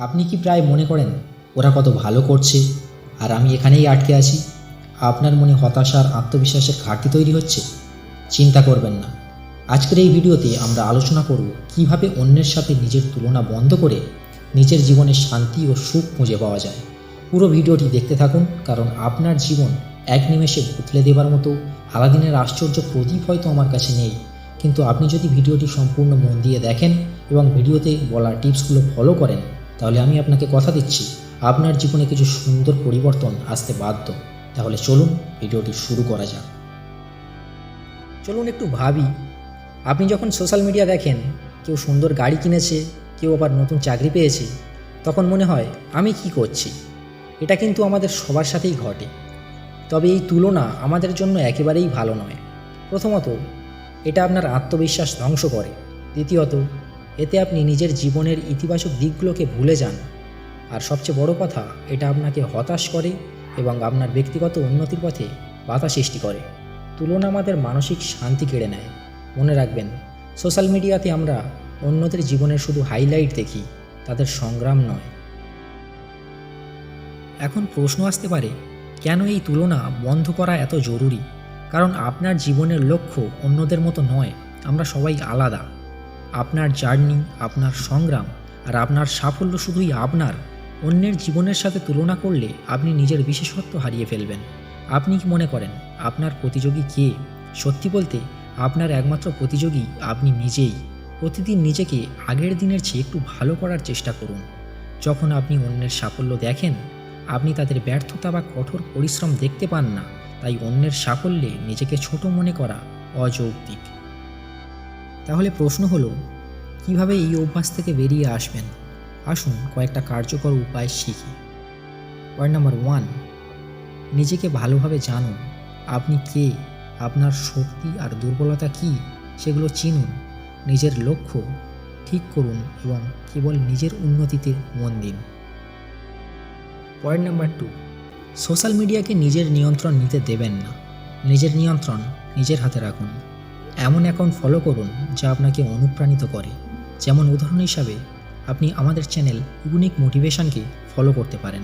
আপনি কি প্রায় মনে করেন ওরা কত ভালো করছে? আর আমি এখানেই আটকে আছি। আপনার মনে হতাশার আত্মবিশ্বাসের ঘাটতি তৈরি হচ্ছে? চিন্তা করবেন না। আজকের এই ভিডিওতে আমরা আলোচনা করব কীভাবে অন্যের সাথে নিজের তুলনা বন্ধ করে নিজের জীবনে শান্তি ও সুখ খুঁজে পাওয়া যায়। পুরো ভিডিওটি দেখতে থাকুন, কারণ আপনার জীবন এক নিমেষে বদলে দেবার মতো আলাদিনের আশ্চর্য প্রদীপ হয়তো আমার কাছে নেই। কিন্তু আপনি যদি ভিডিওটি সম্পূর্ণ মন দিয়ে দেখেন এবং ভিডিওতে বলা টিপসগুলো ফলো করেন তাহলে আমি আপনাকে কথা দিচ্ছি। আপনার জীবনে কিছু সুন্দর পরিবর্তন আসতে বাধ্য। তাহলে চলুন, ভিডিওটি শুরু করা যাক। চলুন একটু ভাবি, আপনি যখন সোশ্যাল মিডিয়া দেখেন, কেউ সুন্দর গাড়ি কিনেছে, কেউ আবার নতুন চাকরি পেয়েছে, তখন মনে হয়, আমি কি করছি? এটা কিন্তু আমাদের সবার সাথেই ঘটে। তবে এই তুলনা আমাদের জন্য একেবারেই ভালো নয়। প্রথমত, এটা আপনার আত্মবিশ্বাস ধ্বংস করে। দ্বিতীয়ত এতে আপনি নিজের জীবনের ইতিবাচক দিকগুলোকে ভুলে যান। আর সবচেয়ে বড় কথা, এটা আপনাকে হতাশ করে এবং আপনার ব্যক্তিগত উন্নতির পথে বাধা সৃষ্টি করে। তুলনা আমাদের মানসিক শান্তি কেড়ে নেয়। মনে রাখবেন, সোশ্যাল মিডিয়াতে আমরা অন্যদের জীবনের শুধু হাইলাইট দেখি, তাদের সংগ্রাম নয়। এখন প্রশ্ন আসতে পারে, কেন এই তুলনা বন্ধ করা এত জরুরি? কারণ আপনার জীবনের লক্ষ্য অন্যদের মতো নয়, আমরা সবাই আলাদা। আপনার জার্নি, আপনার সংগ্রাম আর আপনার সাফল্য শুধুই আপনার। অন্যের জীবনের সাথে তুলনা করলে আপনি নিজের বিশেষত্ব হারিয়ে ফেলবেন। আপনি কি মনে করেন, আপনার প্রতিযোগী কে? সত্যি বলতে, আপনার একমাত্র প্রতিযোগী আপনি নিজেই। প্রতিদিন নিজেকে আগের দিনের চেয়ে একটু ভালো করার চেষ্টা করুন। যখন আপনি অন্যের সাফল্য দেখেন, আপনি তাদের ব্যর্থতা বা কঠোর পরিশ্রম দেখতে পান না। তাই অন্যের সাফল্যে নিজেকে ছোট মনে করা অযৌক্তিক। তাহলে প্রশ্ন হলো, কীভাবে এই অভ্যাস থেকে বেরিয়ে আসবেন? আসুন কয়েকটা কার্যকর উপায় শিখি। পয়েন্ট নাম্বার ওয়ান নিজেকে ভালোভাবে জানুন। আপনি কে? আপনার শক্তি আর দুর্বলতা কি? সেগুলো চিনুন। নিজের লক্ষ্য ঠিক করুন এবং কেবল নিজের উন্নতিতে মন দিন। পয়েন্ট নাম্বার টু সোশ্যাল মিডিয়াকে নিজের নিয়ন্ত্রণ নিতে দেবেন না। নিজের নিয়ন্ত্রণ নিজের হাতে রাখুন। এমন অ্যাকাউন্ট ফলো করুন যা আপনাকে অনুপ্রাণিত করে। যেমন উদাহরণ হিসাবে, আপনি আমাদের চ্যানেল ইউনিক মোটিভেশনকে ফলো করতে পারেন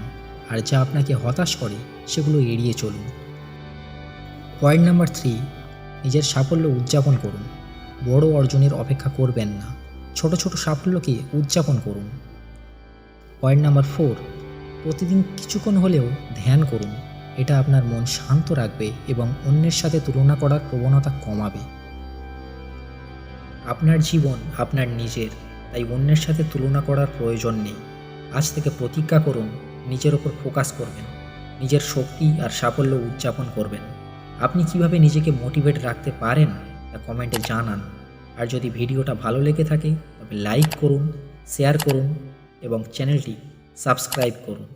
আর যা আপনাকে হতাশ করে সেগুলো এড়িয়ে চলুন। পয়েন্ট নাম্বার থ্রি নিজের সাফল্য উদযাপন করুন। বড় অর্জনের অপেক্ষা করবেন না। ছোট ছোট সাফল্যকে উদযাপন করুন। পয়েন্ট নাম্বার ফোর প্রতিদিন কিছুক্ষণ হলেও ধ্যান করুন। এটা আপনার মন শান্ত রাখবে এবং অন্যের সাথে তুলনা করার প্রবণতা কমাবে। আপনার জীবন, আপনার নিজের। তাই অন্যের সাথে তুলনা করার প্রয়োজন নেই। আজ থেকে প্রতিজ্ঞা করুন, নিজের ওপর ফোকাস করবেন। নিজের শক্তি আর সাফল্য উদযাপন করবেন। আপনি কীভাবে নিজেকে মোটিভেট রাখতে পারেন, তা কমেন্টে জানান। আর যদি ভিডিওটা ভালো লেগে থাকে, তবে লাইক করুন, শেয়ার করুন এবং চ্যানেলটি সাবস্ক্রাইব করুন।